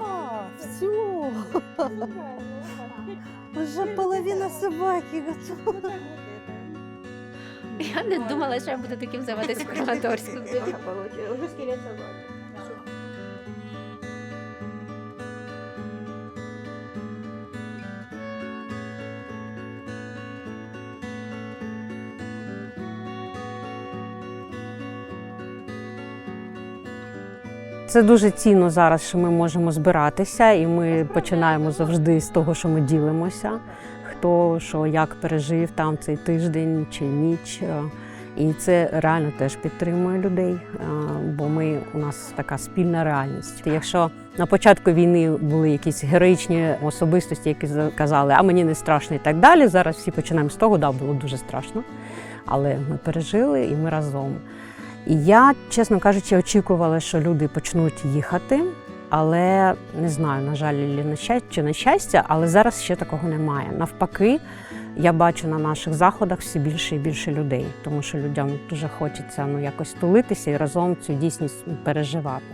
А, все. Уже половина собаки готова. Я не думала, що я буду таким займатися в Краматорську. Уже скелет собаки. Це дуже цінно зараз, що ми можемо збиратися, і ми починаємо завжди з того, що ми ділимося. Хто що як пережив там цей тиждень чи ніч. Е, І це реально теж підтримує людей, е, бо ми у нас така спільна реальність. Якщо на початку війни були якісь героїчні особистості, які казали, а мені не страшно і так далі. Зараз всі починаємо з того, да, було дуже страшно, але ми пережили і ми разом. І я, чесно кажучи, очікувала, що люди почнуть їхати, але не знаю, на жаль, чи на щастя, але зараз ще такого немає. Навпаки, я бачу на наших заходах все більше і більше людей, тому що людям дуже хочеться ну якось тулитися і разом цю дійсність переживати.